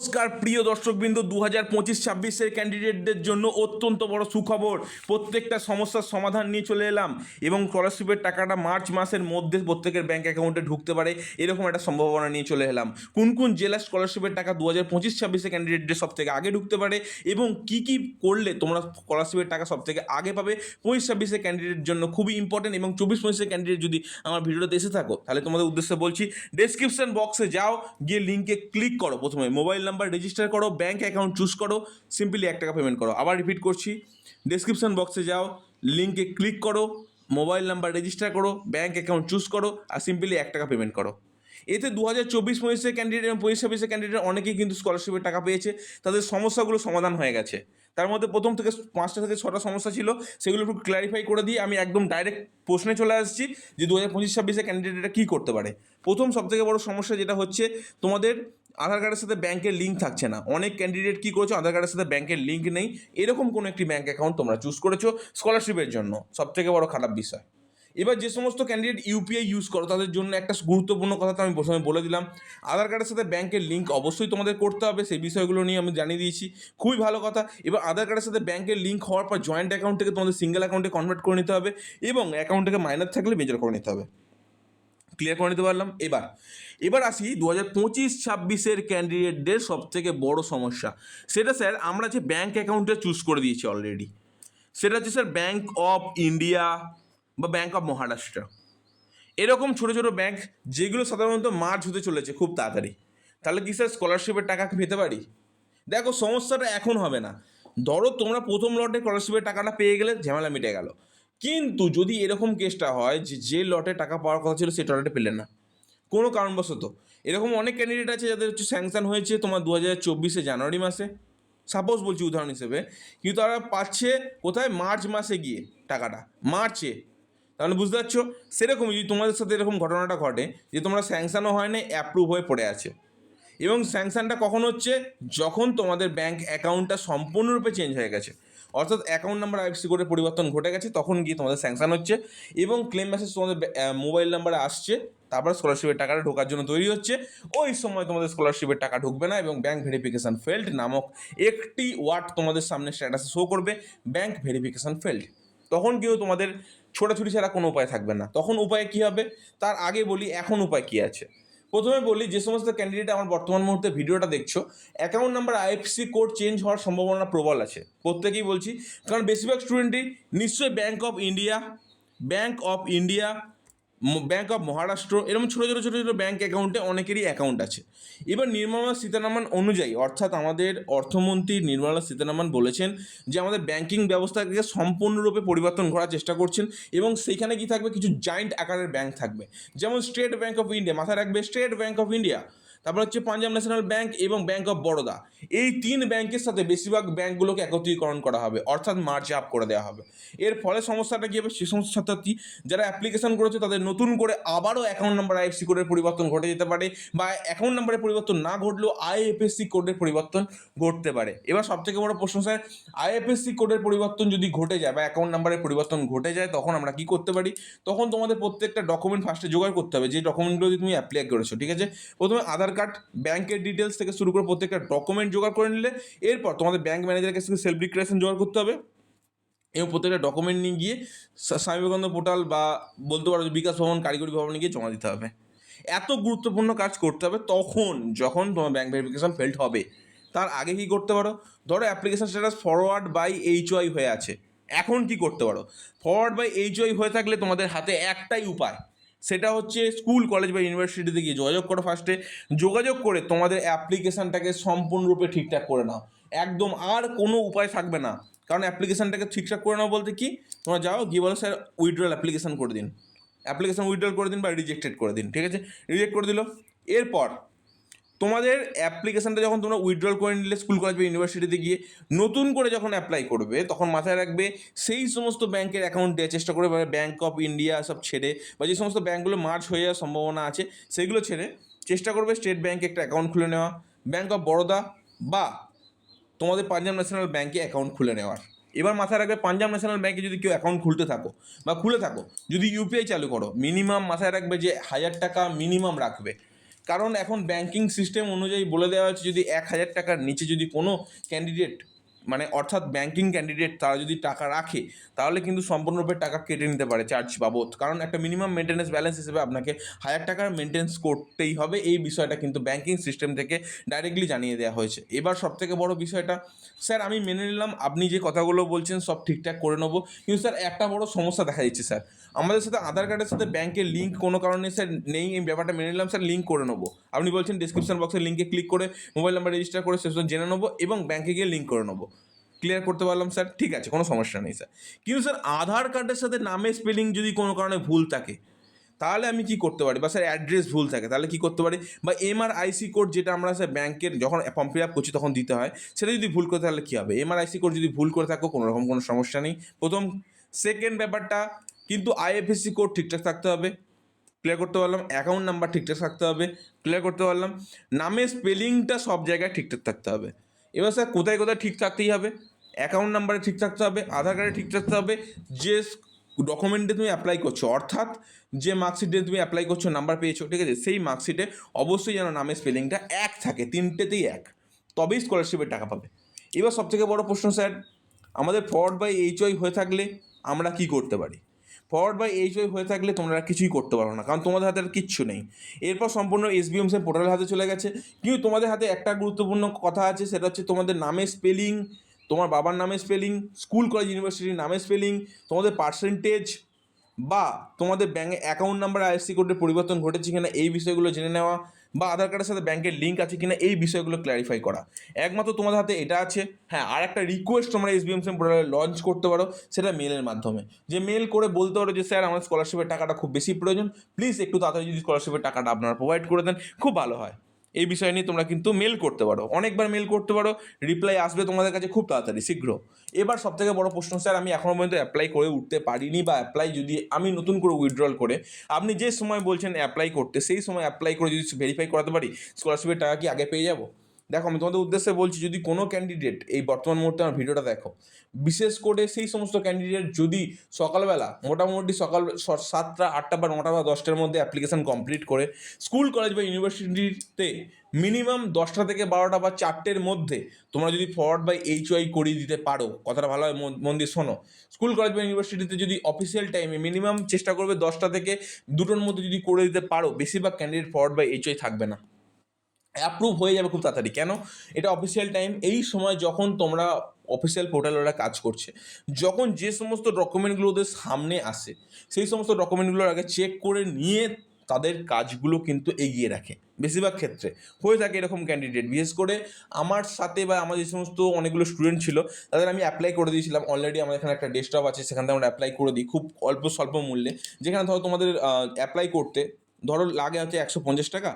নমস্কার, প্রিয় দর্শকবৃন্দ দু হাজার পঁচিশ, ছাব্বিশের ক্যান্ডিডেটদের জন্য অত্যন্ত বড় সুখবর। প্রত্যেকটা সমস্যার সমাধান নিয়ে চলে এলাম এবং স্কলারশিপের টাকাটা মার্চ মাসের মধ্যে প্রত্যেকের ব্যাঙ্ক অ্যাকাউন্টে ঢুকতে পারে, এরকম একটা সম্ভাবনা নিয়ে চলে এলাম। কোন কোন জেলার স্কলারশিপের টাকা দু হাজার পঁচিশ ছাব্বিশে ক্যান্ডিডেটদের সব থেকে আগে ঢুকতে পারে এবং কি কি করলে তোমরা স্কলারশিপের টাকা সব থেকে আগে পাবে? পঁচিশ ছাব্বিশে ক্যান্ডিডেট জন্য খুবই ইম্পর্টেন্ট এবং চব্বিশ, পঁচিশের ক্যান্ডিডেট যদি আমার ভিডিওতে এসে থাকো, তাহলে তোমাদের উদ্দেশ্যে বলছি ডেসক্রিপশন বক্সে যাও, গিয়ে লিঙ্কে ক্লিক করো প্রথমে মোবাইল নাম্বার রেজিস্টার করো ব্যাঙ্ক অ্যাকাউন্ট চুজ করো সিম্পলি এক টাকা পেমেন্ট করো। আবার রিপিট করছি ডেসক্রিপশন বক্সে যাও লিঙ্কে ক্লিক করো মোবাইল নাম্বার রেজিস্টার করো ব্যাঙ্ক অ্যাকাউন্ট চুজ করো, আর সিম্পলি এক টাকা পেমেন্ট করো। এতে দু হাজার চব্বিশ পঁচিশের ক্যান্ডিডেট এবং পঁচিশ ছাব্বিশের ক্যান্ডিডেট অনেকেই কিন্তু স্কলারশিপের টাকা পেয়েছে, তাদের সমস্যাগুলো সমাধান হয়ে গেছে। তার মধ্যে প্রথম থেকে পাঁচটা থেকে ছটা সমস্যা ছিল, সেগুলো একটু ক্লারিফাই করে দিয়ে আমি একদম ডাইরেক্ট প্রশ্নে চলে আসছি যে দু হাজার পঁচিশ ছাব্বিশে ক্যান্ডিডেটরা কী করতে পারে। প্রথম সবথেকে বড় সমস্যা যেটা হচ্ছে, তোমাদের আধার কার্ডের সাথে ব্যাংকের লিঙ্ক থাকছে না। অনেক ক্যান্ডিডেট কী করেছ, আধার কার্ডের সাথে ব্যাংকের লিঙ্ক নেই। এরকম কোনো একটি ব্যাঙ্ক অ্যাকাউন্ট তোমরা চুজ করেছ স্কলারশিপের জন্য। সবথেকে বড় খারাপ বিষয়। এবার যে সমস্ত ক্যান্ডিডেট ইউপিআই ইউজ করো, তাদের জন্য একটা গুরুত্বপূর্ণ কথা তো আমি প্রথমে বলে দিলাম। আধার কার্ডের সাথে ব্যাংকের লিঙ্ক অবশ্যই তোমাদের করতে হবে, সেই বিষয়গুলো নিয়ে আমি জানিয়ে দিয়েছি। খুবই ভালো কথা। এবার আধার কার্ডের সাথে ব্যাংকের লিঙ্ক হওয়ার পর জয়েন্ট অ্যাকাউন্ট থেকে তোমাদের সিঙ্গেল অ্যাকাউন্টে কনভার্ট করে নিতে হবে এবং অ্যাকাউন্ট থেকে মাইনার থাকলে মেজর করে নিতে হবে। ক্লিয়ার করে নিতে পারলাম? এবার এবার আসি দু হাজার পঁচিশ ছাব্বিশের ক্যান্ডিডেটদের সব থেকে বড় সমস্যা। সেটা স্যার আমরা যে ব্যাংক অ্যাকাউন্টটা চুজ করে দিয়েছি অলরেডি সেটা হচ্ছে স্যার ব্যাংক অফ ইন্ডিয়া বা ব্যাঙ্ক অফ মহারাষ্ট্র এরকম ছোটো ছোটো ব্যাঙ্ক যেগুলো সাধারণত মার্চ হতে চলেছে খুব তাড়াতাড়ি। তাহলে কি স্যার স্কলারশিপের টাকা পেতে পারি? দেখো সমস্যাটা এখন হবে না। ধরো তোমরা প্রথম লটে স্কলারশিপের টাকাটা পেয়ে গেলে ঝামেলা মিটে গেল। কিন্তু যদি এরকম কেসটা হয় যে যে লটে টাকা পাওয়ার কথা ছিল সেই লটে পেলে না। কোনো কারণবশত। এরকম অনেক ক্যান্ডিডেট আছে যাদের হচ্ছে স্যাংশন হয়েছে তোমার দু হাজার চব্বিশে জানুয়ারি মাসে। সাপোজ বলছি উদাহরণ হিসেবে কিন্তু তারা পাচ্ছে কোথায়? মার্চ মাসে গিয়ে টাকাটা। মার্চে তাহলে বুঝতে পারছ? সেরকমই যদি তোমাদের সাথে এরকম ঘটনাটা ঘটে, যে তোমরা স্যাংশনও হয় না অ্যাপ্রুভ হয়ে পড়ে আছে। এবং স্যাংশনটা কখন হচ্ছে? যখন তোমাদের ব্যাঙ্ক অ্যাকাউন্টটা সম্পূর্ণরূপে চেঞ্জ হয়ে গেছে। অর্থাৎ অ্যাকাউন্ট নাম্বার আইএফসি কোডের পরিবর্তন ঘটে গেছে, তখন গিয়ে তোমাদের স্যাংশন হচ্ছে। এবং ক্লেম মেসেজ তোমাদের মোবাইল নাম্বারে আসছে, তারপর স্কলারশিপের টাকাটা ঢোকার জন্য তৈরি হচ্ছে। ওই সময় তোমাদের স্কলারশিপের টাকা ঢুকবে না এবং ব্যাংক ভেরিফিকেশান ফেল্ড নামক একটি ওয়ার্ড তোমাদের সামনে স্ট্যাটাসে শো করবে। ব্যাংক ভেরিফিকেশান ফেল্ড তখন কেউ তোমাদের ছোটাছুটি ছাড়া কোনো উপায় থাকবে না। তখন উপায় কী হবে? তার আগে বলি, এখন উপায় কী আছে? প্রথমে বলি, যে সমস্ত ক্যান্ডিডেট আমার বর্তমান মুহূর্তে ভিডিওটা দেখছ account number IFSC code change হওয়ার সম্ভাবনা প্রবল আছে। প্রত্যেকেই বলছি, কারণ বেশিরভাগ স্টুডেন্টই নিশ্চয়ই bank of India bank of India bank of Maharashtra এরকম ছোটো ছোটো ছোটো ছোটো ব্যাঙ্ক অ্যাকাউন্টে অনেকেরই অ্যাকাউন্ট আছে। এবার নির্মলা সীতারামন অনুযায়ী, অর্থাৎ আমাদের অর্থমন্ত্রী নির্মলা সীতারামন বলেছেন যে আমাদের ব্যাঙ্কিং ব্যবস্থাকে সম্পূর্ণরূপে পরিবর্তন করার চেষ্টা করছেন এবং সেইখানে কি থাকবে? কিছু জায়েন্ট আকারের ব্যাঙ্ক থাকবে। যেমন স্টেট ব্যাঙ্ক অফ ইন্ডিয়া মাথায় রাখবে স্টেট ব্যাঙ্ক অফ ইন্ডিয়া তারপর হচ্ছে পাঞ্জাব ন্যাশনাল ব্যাংক এবং ব্যাংক অফ বরোদা। এই তিন ব্যাংকের সাথে বেশিরভাগ ব্যাংকগুলোকে একত্রীকরণ করা হবে, অর্থাৎ মার্চ আপ করে দেওয়া হবে। এর ফলে সমস্যাটা কী হবে? সে সমস্ত ছাত্রছাত্রী যারা অ্যাপ্লিকেশন করেছে তাদের নতুন করে আবারও অ্যাকাউন্ট নাম্বার আইএফসি কোডের পরিবর্তন ঘটে যেতে পারে বা অ্যাকাউন্ট নাম্বারের পরিবর্তন না ঘটলেও আইএফএসসি কোডের পরিবর্তন ঘটতে পারে। এবার সবথেকে বড় প্রশ্ন, স্যার আইএফএসসি কোডের পরিবর্তন যদি ঘটে যায় বা অ্যাকাউন্ট নাম্বারের পরিবর্তন ঘটে যায়, তখন আমরা কি করতে পারি? তখন তোমাদের প্রত্যেকটা ডকুমেন্ট ফার্স্টে জোগাড় করতে হবে। যে ডকুমেন্টগুলো যদি তুমি অ্যাপ্লাই করেছ, ঠিক আছে? প্রথমে আধার কার্ড ব্যাংকের ডিটেলস থেকে শুরু করে প্রত্যেকটা ডকুমেন্ট জোগাড় করে নিলে এরপর তোমাদের ব্যাংক ম্যানেজারের কাছ থেকে সেলফ ডিক্লারেশন জোগাড় করতে হবে। এবং প্রত্যেকটা ডকুমেন্ট নিয়ে গিয়ে স্বা- স্বামী বিবেকানন্দ পোর্টাল বা বলতে পারো বিকাশ ভবন, কারিগরি ভবনে গিয়ে জমা দিতে হবে। এত গুরুত্বপূর্ণ কাজ করতে হবে তখন, যখন তোমার ব্যাংক ভেরিফিকেশন ফেল্ড হবে। তার আগে কি করতে পারো? ধরো application status forward by H Y হয়ে আছে। এখন কি করতে পারো? ফরওয়ার্ড বাই এইচ ওয়াই হয়ে থাকলে তোমাদের হাতে একটাই উপায়। সেটা হচ্ছে স্কুল, কলেজ বা ইউনিভার্সিটিতে গিয়ে যোগাযোগ করো ফার্স্টে যোগাযোগ করে তোমাদের অ্যাপ্লিকেশানটাকে সম্পূর্ণরূপে ঠিকঠাক করে নাও। একদম আর কোনো উপায় থাকবে না। কারণ অ্যাপ্লিকেশানটাকে ঠিকঠাক করে নাও বলতে কি, তোমরা যাও গিয়ে বলো, স্যার উইড্রল অ্যাপ্লিকেশান করে দিন। অ্যাপ্লিকেশান উইড্রল করে দিন বা রিজেক্টেড করে দিন, ঠিক আছে? রিজেক্ট করে দিল। এরপর তোমাদের অ্যাপ্লিকেশানটা যখন তোমরা উইথড্রল করে নিলে স্কুল কলেজ বা ইউনিভার্সিটিতে গিয়ে নতুন করে যখন অ্যাপ্লাই করবে, তখন মাথায় রাখবে সেই সমস্ত ব্যাংকের অ্যাকাউন্ট দেওয়ার চেষ্টা করবে মানে ব্যাঙ্ক অফ ইন্ডিয়া সব ছেড়ে, বা যে সমস্ত ব্যাঙ্কগুলো মার্চ হয়ে যাওয়ার সম্ভাবনা আছে, সেগুলো ছেড়ে চেষ্টা করবে স্টেট ব্যাঙ্কে একটা অ্যাকাউন্ট খুলে নেওয়া। ব্যাঙ্ক অফ বরোদা বা তোমাদের পাঞ্জাব ন্যাশনাল ব্যাঙ্কে অ্যাকাউন্ট খুলে নেওয়ার। এবার মাথায় রাখবে পাঞ্জাব ন্যাশনাল ব্যাঙ্কে যদি কেউ অ্যাকাউন্ট খুলতে থাকো, বা খুলে থাকো, যদি ইউপিআই চালু করো মিনিমাম মাথায় রাখবে যে হাজার টাকা মিনিমাম রাখবে। কারণ এখন ব্যাঙ্কিং সিস্টেম অনুযায়ী বলে দেওয়া হয়েছে, যদি এক হাজার টাকার নিচে যদি কোনো ক্যান্ডিডেট মানে অর্থাৎ ব্যাংকিং ক্যান্ডিডেট তারা যদি টাকা রাখে, তাহলে কিন্তু সম্পূর্ণরূপে টাকা কেটে নিতে পারে চার্জ বাবদ। কারণ একটা মিনিমাম মেনটেন্যান্স ব্যালেন্স হিসেবে আপনাকে হাজার টাকার মেনটেন্স করতেই হবে, এই বিষয়টা কিন্তু ব্যাংকিং সিস্টেম থেকে ডাইরেক্টলি জানিয়ে দেওয়া হয়েছে। এবার সবথেকে বড় বিষয়টা স্যার আমি মেনে নিলাম, আপনি যে কথাগুলো বলছেন সব ঠিকঠাক করে নেব। কিন্তু স্যার একটা বড় সমস্যা দেখা দিচ্ছে স্যার আমাদের সাথে আধার কার্ডের সাথে ব্যাংকের লিঙ্ক কোনো কারণে স্যার নেই, এই ব্যাপারটা মেনে নিলাম স্যার লিঙ্ক করে নেব। আপনি বলছেন ডিসক্রিপশন বক্সের লিঙ্কে ক্লিক করে মোবাইল নাম্বার রেজিস্টার করে সেসব জেনে নেব এবং ব্যাংকে গিয়ে লিঙ্ক করে নেব। ক্লিয়ার করতে পারলাম স্যার ঠিক আছে, কোনো সমস্যা নেই স্যার কিন্তু স্যার আধার কার্ডের সাথে নামের স্পেলিং যদি কোনো কারণে ভুল থাকে, তাহলে আমি কি করতে পারি? বা স্যার অ্যাড্রেস ভুল থাকে, তাহলে কি করতে পারি? বা এমআর আইসি কোড যেটা আমরা স্যার ব্যাংকের যখন ফর্ম ফিল আপ করছি তখন দিতে হয়, সেটা যদি ভুল করে, তাহলে কী হবে? এমআর আইসি কোড যদি ভুল করে থাকো, কোনো রকম কোনো সমস্যা নেই। প্রথম সেকেন্ড ব্যাপারটা, কিন্তু আইএফএসসি কোড ঠিকঠাক থাকতে হবে। ক্লিয়ার করতে পারলাম অ্যাকাউন্ট নাম্বার ঠিকঠাক থাকতে হবে। ক্লিয়ার করতে পারলাম নামের স্পেলিংটা সব জায়গায় ঠিকঠাক থাকতে হবে। এবার স্যার কোথায় কোথায় ঠিক থাকতেই হবে? অ্যাকাউন্ট নাম্বারে ঠিক থাকতে হবে, আধার কার্ডে ঠিক থাকতে হবে, যে ডকুমেন্টে তুমি অ্যাপ্লাই করছ, অর্থাৎ যে মার্কশিটে তুমি অ্যাপ্লাই করছ নাম্বার পেয়েছ, ঠিক আছে? সেই মার্কশিটে অবশ্যই যেন নামের স্পেলিংটা এক থাকে, তিনটেতেই এক। তবেই স্কলারশিপের টাকা পাবে। এবার সবথেকে বড় প্রশ্ন স্যার, আমাদের ফ্রড বাই এইচ হয়ে থাকলে আমরা কি করতে পারি? ফরওয়ার্ড বাই এইচ ওয়াই হয়ে থাকলে তোমরা কিছুই করতে পারো না, কারণ তোমাদের হাতে আর কিচ্ছু নেই। এরপর সম্পূর্ণ এস এসবিএম সে পোর্টালের হাতে চলে গেছে। কিন্তু তোমাদের হাতে একটা গুরুত্বপূর্ণ কথা আছে, সেটা হচ্ছে তোমাদের নামে স্পেলিং তোমার বাবার নামে স্পেলিং স্কুল কলেজ ইউনিভার্সিটির নামে স্পেলিং তোমাদের পার্সেন্টেজ বা তোমাদের ব্যাঙ্কে অ্যাকাউন্ট নাম্বার আইএসসি কোডের পরিবর্তন ঘটেছে কিনা এই বিষয়গুলো জেনে নেওয়া। বা আধার কার্ডের সাথে ব্যাংকের লিঙ্ক আছে কিনা এই বিষয়গুলো ক্ল্যারিফাই করা। একমাত্র তোমাদের হাতে এটা আছে। হ্যাঁ আর একটা রিকোয়েস্ট তোমরা এসবিএম সেম পোর্টালে লঞ্চ করতে পারো, সেটা মেলের মাধ্যমে। যে মেল করে বলতে পারো যে, স্যার আমার স্কলারশিপের টাকাটা খুব বেশি প্রয়োজন। প্লিজ একটু তাড়াতাড়ি যদি স্কলারশিপের টাকাটা আপনারা প্রোভাইড করে দেন, খুব ভালো হয়। এই বিষয় নিয়ে তোমরা কিন্তু মেল করতে পারো। অনেকবার মেল করতে পারো রিপ্লাই আসবে তোমাদের কাছে খুব তাড়াতাড়ি, শীঘ্র। এবার সব থেকে বড় প্রশ্ন, স্যার, আমি এখনও পর্যন্ত অ্যাপ্লাই করে উঠতে পারিনি বা অ্যাপ্লাই যদি আমি নতুন করে উইথড্রল করে, আপনি যে সময় বলছেন অ্যাপ্লাই করতে, সেই সময় অ্যাপ্লাই করে যদি ভেরিফাই করাতে পারি স্কলারশিপের টাকা কি আগে পেয়ে যাব? দেখো, আমি তোমাদের উদ্দেশ্যে বলছি, যদি কোনো ক্যান্ডিডেট এই বর্তমান মুহূর্তে আমার ভিডিওটা দেখো, বিশেষ করে সেই সমস্ত ক্যান্ডিডেট যদি সকালবেলা, মোটামুটি সকাল সাতটা, আটটা বা নটা বা দশটার মধ্যে অ্যাপ্লিকেশন কমপ্লিট করে স্কুল কলেজ বা ইউনিভার্সিটিতে মিনিমাম দশটা থেকে বারোটা বা চারটের মধ্যে তোমরা যদি ফরওয়ার্ড বা এইচ ওয়াই করিয়ে দিতে পারো, কথাটা ভালো মন- মন দিয়ে শোনো স্কুল কলেজ বা ইউনিভার্সিটিতে যদি অফিসিয়াল টাইমে মিনিমাম চেষ্টা করবে দশটা থেকে দুটোর মধ্যে যদি করে দিতে পারো, বেশিরভাগ ক্যান্ডিডেট ফরওয়ার্ড বা এইচ ওয়াই থাকবে না। অ্যাপ্রুভ হয়ে যাবে খুব তাড়াতাড়ি। কেন? এটা অফিসিয়াল টাইম এই সময় যখন তোমরা অফিসিয়াল পোর্টালে ওরা কাজ করছে, যখন যে সমস্ত ডকুমেন্টগুলো ওদের সামনে আসে, সেই সমস্ত ডকুমেন্টগুলোর আগে চেক করে নিয়ে তাদের কাজগুলো কিন্তু এগিয়ে রাখে, বেশিরভাগ ক্ষেত্রে। হয়ে থাকে এরকম ক্যান্ডিডেট বিশেষ করে আমার সাথে বা আমার যে সমস্ত অনেকগুলো স্টুডেন্ট ছিল, তাদের আমি অ্যাপ্লাই করে দিয়েছিলাম। অলরেডি আমার এখানে একটা ডেস্কটপ আছে, সেখান থেকে আমরা অ্যাপ্লাই করে দিই খুব অল্প স্বল্প মূল্যে। যেখানে ধরো তোমাদের অ্যাপ্লাই করতে, ধরো লাগে হচ্ছে একশো পঞ্চাশ টাকা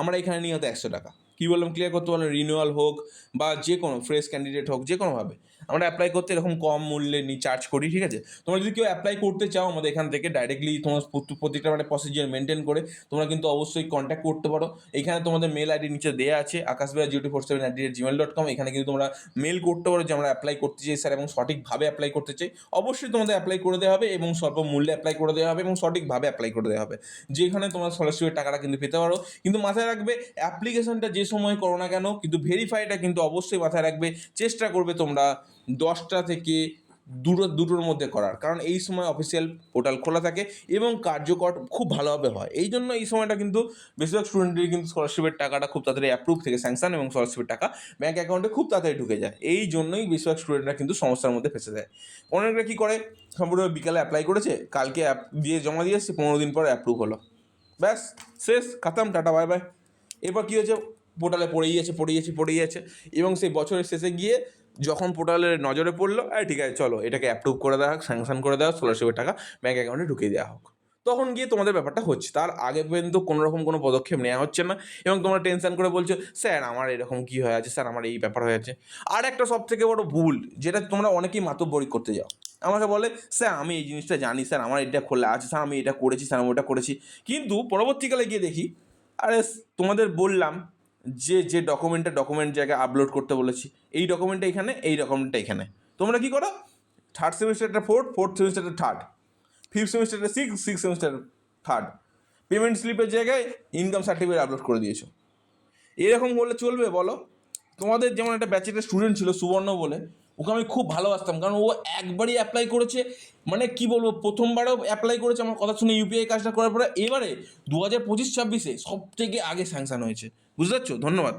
আমরা এখানে নিয়ে হয়তো একশো টাকা। কী বললাম? ক্লিয়ার করতে পারলাম রিনিউয়াল হোক বা যে কোনো ফ্রেশ ক্যান্ডিডেট হোক, যে কোনোভাবে। আমরা অ্যাপ্লাই করতে এরকম কম মূল্যে নিয়ে চার্জ করি, ঠিক আছে? তোমরা যদি কেউ অ্যাপ্লাই করতে চাও আমাদের এখান থেকে ডাইরেক্টলি তোমার প্রত্যেক- প্রত্যেকটা মানে প্রসিজিয়ার মেনটেন করে, তোমরা কিন্তু অবশ্যই কন্ট্যাক্ট করতে পারো। এখানে তোমাদের মেল আইডি নিচে দেওয়া আছে আকাশবেলা Jio two four seven at Gmail dot com এখানে কিন্তু তোমরা মেল করতে পারো যে আমরা অ্যাপ্লাই করতে চাই স্যার এবং সঠিকভাবে অ্যাপ্লাই করতে চাই। অবশ্যই তোমাদের অ্যাপ্লাই করে দেওয়া হবে এবং স্বল্প মূল্যে অ্যাপ্লাই করে দেওয়া হবে এবং সঠিকভাবে অ্যাপ্লাই করে দেওয়া হবে। যেখানে তোমরা স্কলারশিপের টাকাটা কিন্তু পেতে পারো। কিন্তু মাথায় রাখবে অ্যাপ্লিকেশনটা যে সময় করো না কেন, কিন্তু ভেরিফাইটা কিন্তু অবশ্যই মাথায় রাখবে, চেষ্টা করবে তোমরা দশটা থেকে দুটো, দুটোর মধ্যে করার। কারণ এই সময় অফিসিয়াল পোর্টাল খোলা থাকে এবং কার্যকর খুব ভালোভাবে হয়। এই জন্য এই সময়টা কিন্তু বেশিরভাগ স্টুডেন্টের কিন্তু স্কলারশিপের টাকাটা খুব তাড়াতাড়ি অ্যাপ্রুভ থেকে স্যাংশন এবং স্কলারশিপের টাকা ব্যাঙ্ক অ্যাকাউন্টে খুব তাড়াতাড়ি ঢুকে যায়। এই জন্যই বেশিরভাগ স্টুডেন্টরা কিন্তু সমস্যার মধ্যে ফেসে যায়। অনেকরা কী করে? সম্পূর্ণ বিকালে অ্যাপ্লাই করেছে, কালকে অ্যাপ দিয়ে জমা দিয়ে এসছে, পনেরো দিন পর অ্যাপ্রুভ হলো। ব্যাস, শেষ, খাতাম, টাটা বাই বাই এরপর কী হয়েছে? পোর্টালে পড়েই আছে পড়েই আছে পড়েই আছে। এবং সেই বছরের শেষে গিয়ে যখন পোর্টালের নজরে পড়ল এই ঠিক আছে, চলো, এটাকে অ্যাপ্রুভ করে দেওয়া হোক স্যাংশন করে দেওয়া স্কলারশিপের টাকা ব্যাঙ্ক অ্যাকাউন্টে ঢুকিয়ে দেওয়া হোক। তখন গিয়ে তোমাদের ব্যাপারটা হচ্ছে, তার আগে পর্যন্ত কোনো রকম কোনো পদক্ষেপ নেওয়া হচ্ছে না এবং তোমরা টেনশন করে বলছো, স্যার, আমার এরকম কী হয়ে আছে? স্যার, আমার এই ব্যাপার হয়ে আছে। আর একটা সব থেকে বড় ভুল, যেটা তোমরা অনেকেই মাতব্বরি করতে যাও। আমাকে বলে, স্যার, আমি এই জিনিসটা জানি, স্যার, আমার এটা খোলা আছে, স্যার, আমি এটা করেছি, স্যার, আমি ওটা করেছি। কিন্তু পরবর্তীকালে গিয়ে দেখি, আরে, তোমাদের বললাম যে যে ডকুমেন্টটা ডকুমেন্ট জায়গায় আপলোড করতে বলেছি, এই ডকুমেন্টটা এখানে, এই ডকুমেন্টটা এখানে। তোমরা কি করো? থার্ড সেমিস্টারটা ফোর্থ ফোর্থ সেমিস্টারটা third fifth সেমিস্টারটা six six semester third payment স্লিপের জায়গায় ইনকাম সার্টিফিকেট আপলোড করে দিয়েছ। এরকম করলে চলবে, বলো? তোমাদের যেমন একটা ব্যাচের স্টুডেন্ট ছিল, সুবর্ণ বলে, ওকে আমি খুব ভালোবাসতাম, কারণ ও একবারই অ্যাপ্লাই করেছে মানে কি বলব, প্রথমবারও অ্যাপ্লাই করেছে, আমার কথা শুনে ইউপিআই কাজটা করার পরে, এবারে দু হাজার পঁচিশ ছাব্বিশে সব থেকে আগে স্যাংশন হয়েছে। বুঝতে পারছ? ধন্যবাদ।